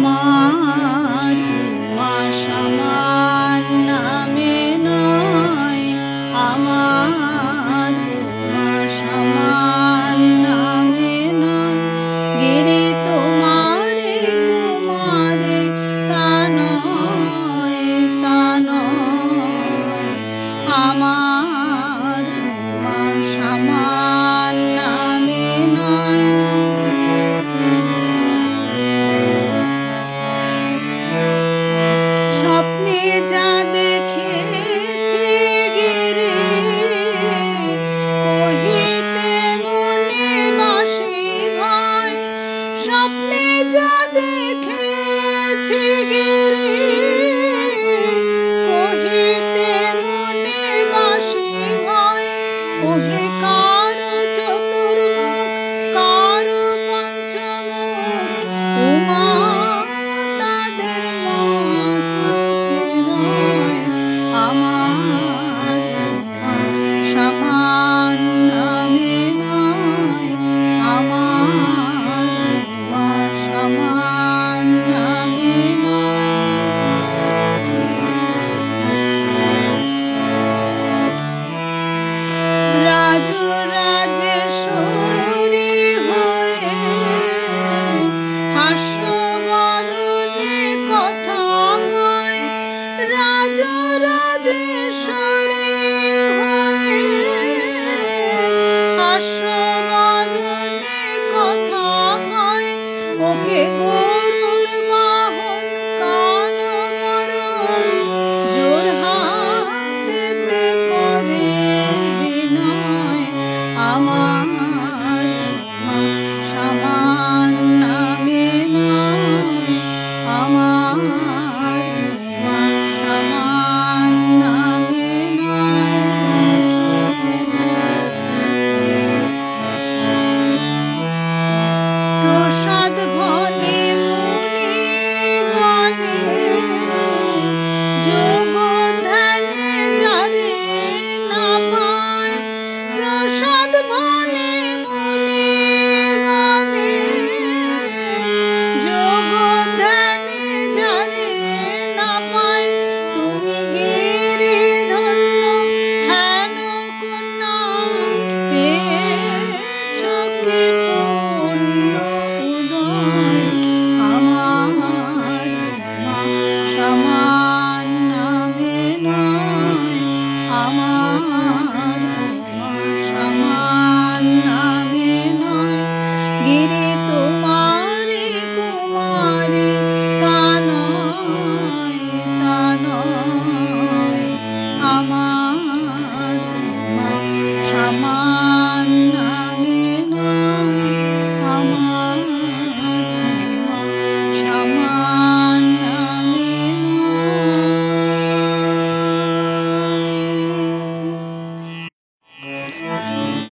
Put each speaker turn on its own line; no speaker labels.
আমার উমা সামান নামে নয় আমার ওহে কা সুরে হয়। আসো on